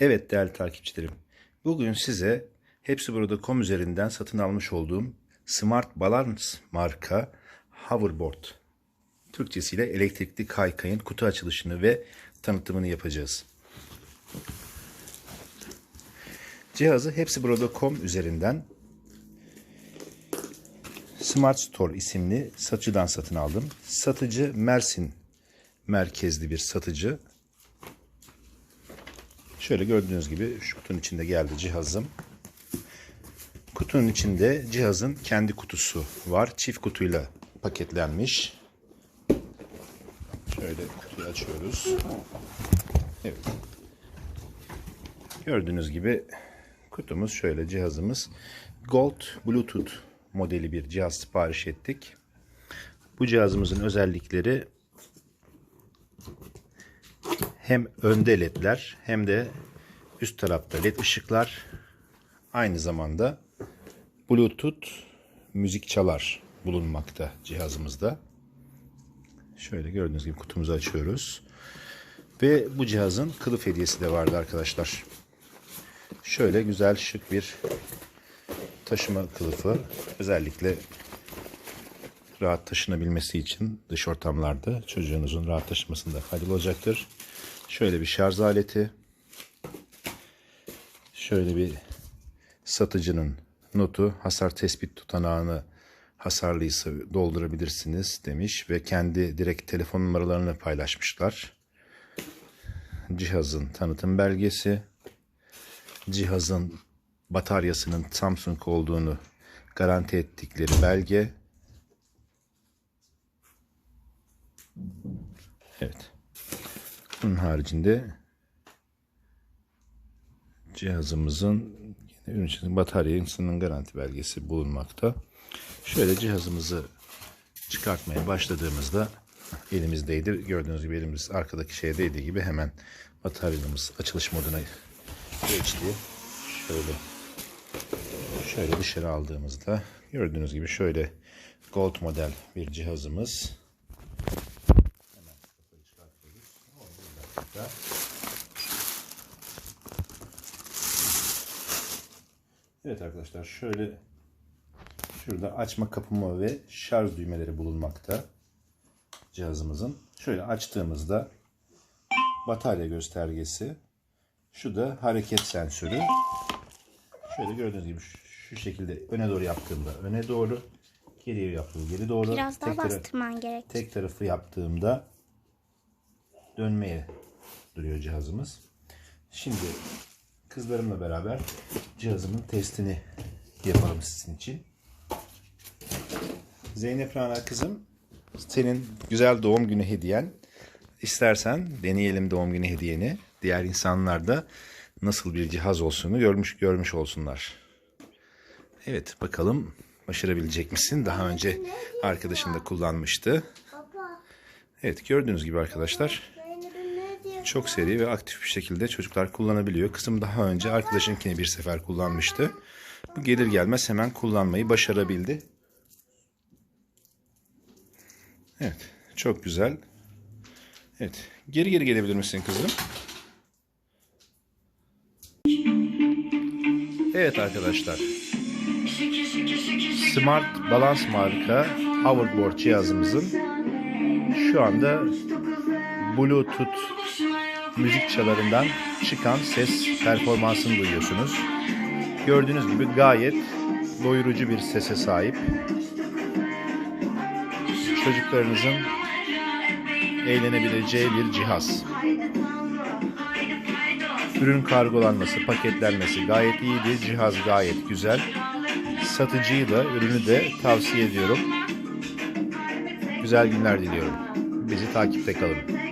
Evet değerli takipçilerim. Bugün size hepsi burada.com üzerinden satın almış olduğum Smart Balance marka hoverboard Türkçesiyle elektrikli kaykayın kutu açılışını ve tanıtımını yapacağız. Cihazı hepsi burada.com üzerinden Smart Store isimli satıcıdan satın aldım. Satıcı Mersin merkezli bir satıcı. Şöyle gördüğünüz gibi şu kutunun içinde geldi cihazım. Kutunun içinde cihazın kendi kutusu var. Çift kutuyla paketlenmiş. Şöyle kutuyu açıyoruz. Evet. Gördüğünüz gibi kutumuz şöyle cihazımız Gold Bluetooth modeli bir cihaz sipariş ettik. Bu cihazımızın özellikleri hem önde ledler hem de üst tarafta led ışıklar aynı zamanda bluetooth müzik çalar bulunmakta cihazımızda. Şöyle gördüğünüz gibi kutumuzu açıyoruz. Ve bu cihazın kılıf hediyesi de vardı arkadaşlar. Şöyle güzel şık bir taşıma kılıfı. Özellikle rahat taşınabilmesi için dış ortamlarda çocuğunuzun rahat taşımasında faydalı olacaktır. Şöyle bir şarj aleti. Şöyle bir satıcının notu hasar tespit tutanağını hasarlıysa doldurabilirsiniz demiş ve kendi direkt telefon numaralarını paylaşmışlar. Cihazın tanıtım belgesi, cihazın bataryasının Samsung olduğunu garanti ettikleri belge. Evet. Bunun haricinde cihazımızın bataryasının garanti belgesi bulunmakta. Şöyle cihazımızı çıkartmaya başladığımızda elimizdeydi. Gördüğünüz gibi elimiz arkadaki şeye değdiği gibi hemen bataryamız açılış moduna geçti. Şöyle şöyle dışarı aldığımızda gördüğünüz gibi şöyle gold model bir cihazımız. Evet arkadaşlar şöyle şurada açma kapama ve şarj düğmeleri bulunmakta cihazımızın. Şöyle açtığımızda batarya göstergesi. Şu da hareket sensörü. Şöyle gördüğünüz gibi şu, şekilde öne doğru yaptığımda öne doğru, geriye yaptığımda geri doğru. Biraz daha tek, bastırman gerek. tek tarafı yaptığımda dönmeye duruyor cihazımız. Şimdi kızlarımla beraber cihazımın testini yapalım sizin için. Zeynep Rana kızım senin güzel doğum günü hediyen. İstersen deneyelim doğum günü hediyeni. Diğer insanlar da nasıl bir cihaz olduğunu görmüş görmüş olsunlar. Evet bakalım başarabilecek misin? Daha önce arkadaşın da kullanmıştı. Evet gördüğünüz gibi arkadaşlar? Çok seri ve aktif bir şekilde çocuklar kullanabiliyor. Kızım daha önce arkadaşınkini bir sefer kullanmıştı. Bu gelir gelmez hemen kullanmayı başarabildi. Evet çok güzel. Evet geri geri gelebilir misin kızım? Evet arkadaşlar. Smart Balance marka hoverboard cihazımızın şu anda Bluetooth müzik çalarından çıkan ses performansını duyuyorsunuz. Gördüğünüz gibi gayet doyurucu bir sese sahip. Çocuklarınızın eğlenebileceği bir cihaz. Ürün kargolanması, paketlenmesi gayet iyiydi. Cihaz gayet güzel. Satıcıyı da, ürünü de tavsiye ediyorum. Güzel günler diliyorum. Bizi takipte kalın.